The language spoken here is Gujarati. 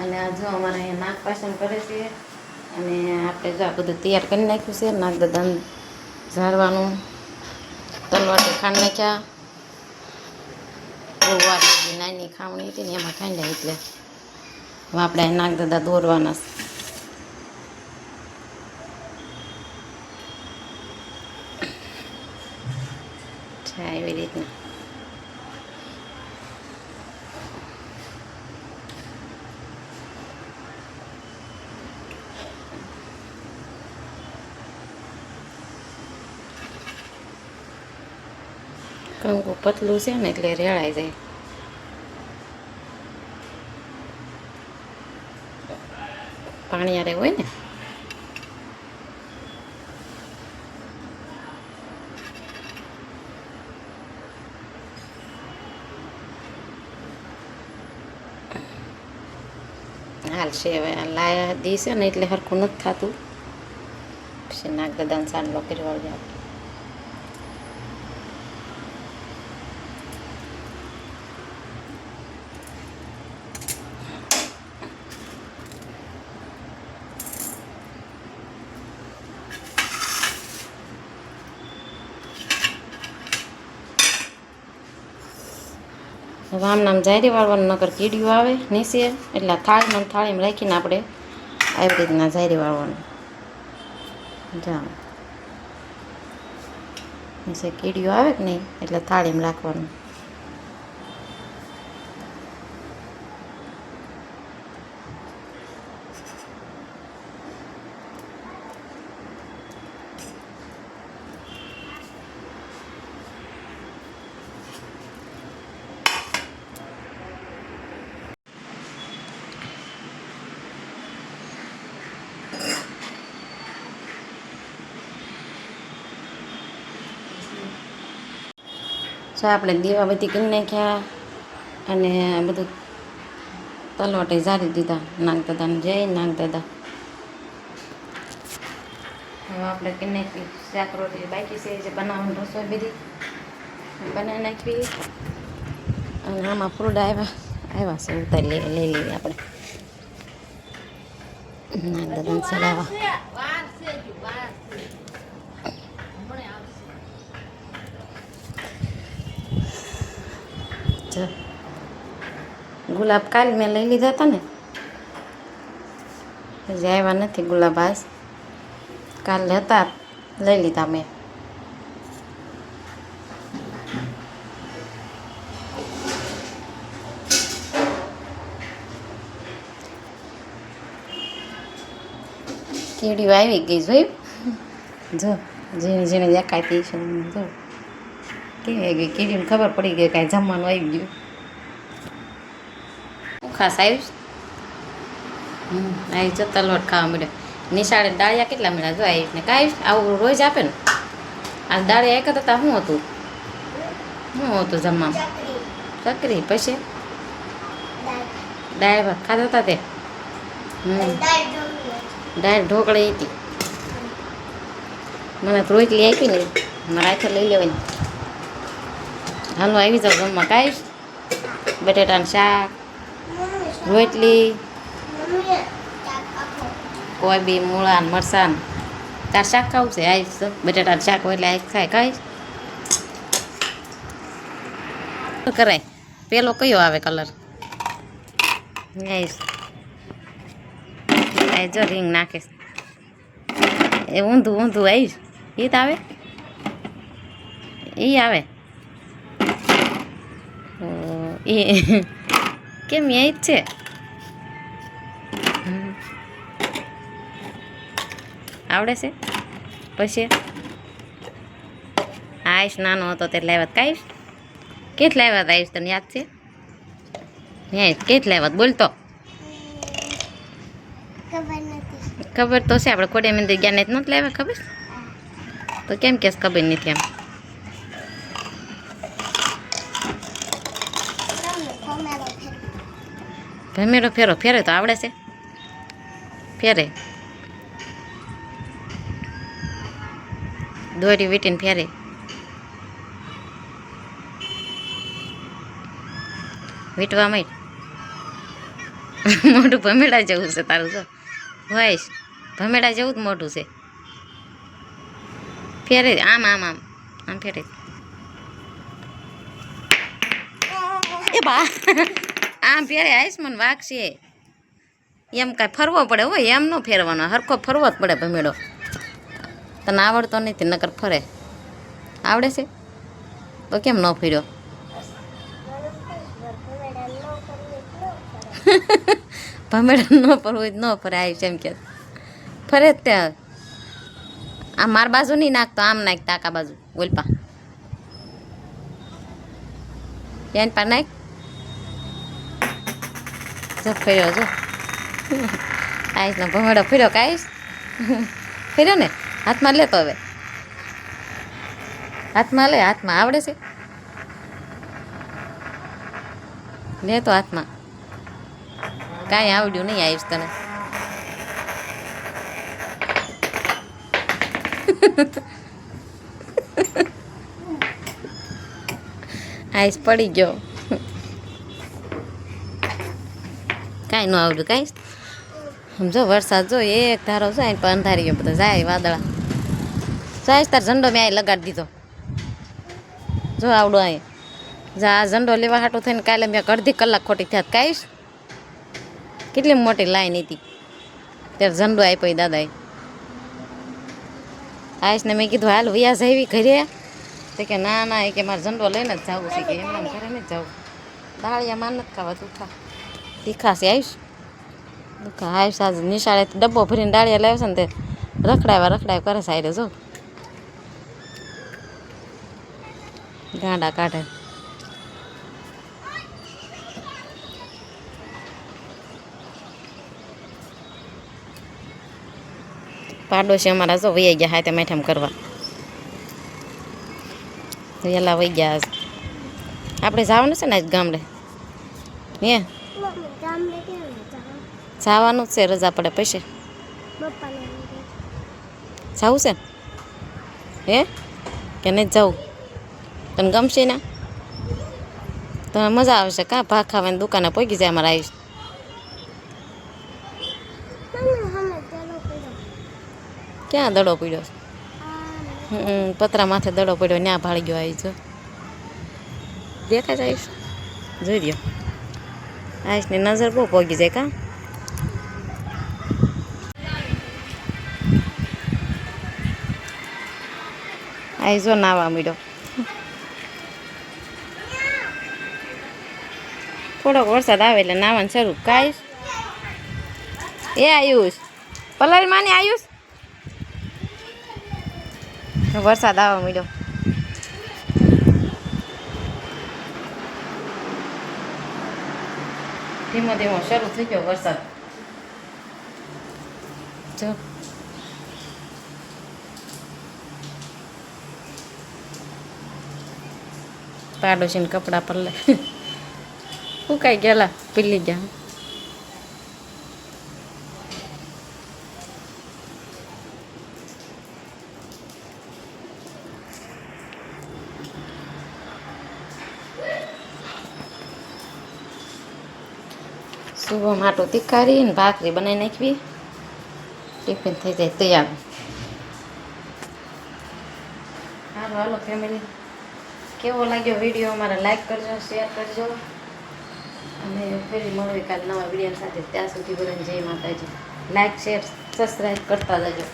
અને આ જો અમારે અહીંયા નાગપાસન કરે છે, અને આપણે જો આ બધું તૈયાર કરી નાખ્યું છે નાગદાદાને ઝાડવાનું તલવાટી ખાંડ નાખ્યા. બહુ વાર નાની ખાવણી હતી ને એમાં ખાંડ્યા એટલે હવે આપણે નાગદાદા દોરવાના છે. છે એવી રીતના. કંકુ પતલું છે ને એટલે રેળાઈ જાય. પાણી આરે હોય ને. હાલશે હવે લાયા દીશે ને એટલે હરખું નથી થતું. પછી નાગ દાદાને સાંડલો કરવા જાય હવે આમ નામ જારી વાળવાનું નકર કીડીયું આવે, નીચે. એટલે થાળીમાં થાળીમાં રાખીને આપણે આવી રીતના જાયરી વાળવાનું. જાઓ. નીચે કીડીયું આવે કે નહીં? એટલે થાળીમાં રાખવાનું. જો આપણે દીવાબત્તી કરી નાખ્યા અને બધું તલવટે ઝારી દીધા. નાગ દાદાને જય નાગ દાદા હવે આપણે કરી નાખી શાક રોટલી બાકી છે, જે બનાવવાની રસોઈ બધી. બનાવી નાખવી અને આમાં ફ્રૂટ આવ્યા. આવ્યા છે, ઉતારી લઈ લઈ લઈએ આપણે. નાગ દાદાને ચડાવવા જો. ગુલાબ કાલ મેં લઈ લીધા હતા ને. હજી આવ્યા નથી ગુલાબ આજ. કાલ હતા, લઈ લીધા મેં. કીડીઓ આવી ગઈ જોયું? જો ઝીણી ઝીણી દેખાતી છે જો. કેવી ગઈ કીડીને ખબર પડી ગઈ કાંઈ જમવાનું આવી ગયું. હું ખાસ હમ આવી જો તલવટ ખાવા મળ્યો નિશાળે ડાળિયા કેટલા મળ્યા? જો આવી ને કાંઈ આવું રોજ આપે ને? આ દાળિયા એક હતા. શું હતું? શું હતું જમવામાં? ચકરી. પછી? દાળ ભાત ખાતા હતા તે? દાળ ઢોકળી હતી. મને રોટલી આપી ને. મારા હાથે લઈ લેવાની. હાલો, આવી જાઉં જમવા કાંઈ બટેટાનું શાક, રોટલી કોબી મૂળા ને મરસાન તાર શાક ખાવું છે? આવીશ બટેટાનું શાક હોય એટલે આવી ખાય. ખાઈશ કરાય? પેલો કયો આવે કલર? આવીશ જો. રીંગ નાખીશ એ ઊંધું ઊંધું આવીશ એ તો આવે? એ આવે? એ કેમ એ જ છે. આવડે છે પછી આયુષ નાનો હતો તે લાવ્યા કાંઈશ કેટલા આવ્યા આયુષ તને યાદ છે હે કેટલા આવ્યા બોલતો ખબર તો છે આપણે કોડે મંદિર ગયા નથી લાવ્યા ખબર તો કેમ કેસ ખબર નથી એમ ભમેરો ફેરો. ફેરે તો આવડે છે. ફેરે. દોરી વીટીને ફેરે. વીટવા માંડ. મોઢું ભમેડા જેવું છે તારું, જો. હોય ભમેડા જેવું જ મોઢું છે. ફેરે, આમ આમ આમ. આમ ફેરે. એ આમ ફેરે આયુષ્માન મને વાગશે એમ કાંઈ ફરવો પડે હોય, એમ ન ફેરવાનો, હરખો ફરવો જ પડે ભમેડો. તને આવડતો નથી, નકર ફરે. આવડે છે? તો કેમ ન ફર્યો? ભમેડા ન ફરવું ન ફરે આવી છે એમ કે. ફરે જ ત્યાં. આ માર બાજુ નહીં નાખતો, આમ નાખ તાકા બાજુ. બોલપા એન પા નાખ. જો ફર્યો, જો. આઈશ ને ભમેડો ફર્યો કાઈશ ફર્યો ને? હાથમાં લેતો હવે. હાથમાં લે, હાથમાં આવડે છે. લે તો હાથમાં. કાંઈ આવડ્યું નહીં આવીશ તને. આઈસ પડી ગયો. કાંઈ ન આવડ્યું કાંઈ. સમજો વરસાદ જો એક ધારો છે ને પણ અંધારી ગયો બધો જાય વાદળા. જાય તાર ઝંડો મેં અહીં લગાડી દીધો. જો આવડો અહીં જા, આ ઝંડો લેવા હાટો થઈને કાલે મેં અડધી કલાક ખોટી થયા કાંઈશ. કેટલી મોટી લાઈન હતી. ત્યારે ઝંડો આપ્યો દાદાએ. આઈશને મેં કીધું, હાલ વ્યાસ આવી ઘરે. તો કે, ના ના, એ કે મારે ઝંડો લઈને જ જવું છે કે એમને એમ ઘરે નહીં જવું. દાળિયા માન નથી ખાવા તું તીખા છે આવીશ આવીશ આજે નિશાળે ડબ્બો ભરીને દાળિયા લાવે છે ને તે રખડાવ્યા રખડાવ્યા કરે સાઈડે જો. ગાંડા કાઢે. પાડોશી અમારા જો વૈયા ગયા હાથે મેઠામ કરવા. વહેલા વહી ગયા. આપણે જવાનું છે ને આજ ગામડે? હે? જવાનું જ છે રજા પડે પછી. પપ્પાને જવું છે? હે? કે નહીં જવું તને ગમશે ને? તને મજા આવશે કાં? ભાગ ખાવાની દુકાને પહોંચી જાય અમારે આવીશ. ક્યાં દડો પીડ્યો? પતરા માથે દડો પડ્યો ત્યાં ભાળી ગયો આવી જો. દેખાય આવીશ? જોઈ રહ્યો આવીશની નજર બહુ પોગી જાય કાં? આઈ જો નાવા મળ્યો થોડોક વરસાદ આવે એટલે નાવાનું શરૂ કાયુસ એ આયુષ પલારી માની આયુષ? વરસાદ આવવા મળ્યો ધીમો ધીમો શરૂ થઈ ગયો વરસાદ. જો. પાડોશીને કપડાં પર લે ફૂકાઈ ગયેલા, પીલી ગયા. સુબહ માટો તીખારી ને ભાખરી બનાવી નાખવી. ટિફિન થઈ જાય, તૈયાર. હાલો ફેમિલી કેવો લાગ્યો વીડિયો અમારે લાઈક કરજો શેર કરજો. અને ફરી મળવી કાલે નવા વીડિયો સાથે. ત્યાં સુધી બધાને જય માતાજી. લાઈક શેર સબસ્ક્રાઈબ કરતા જજો.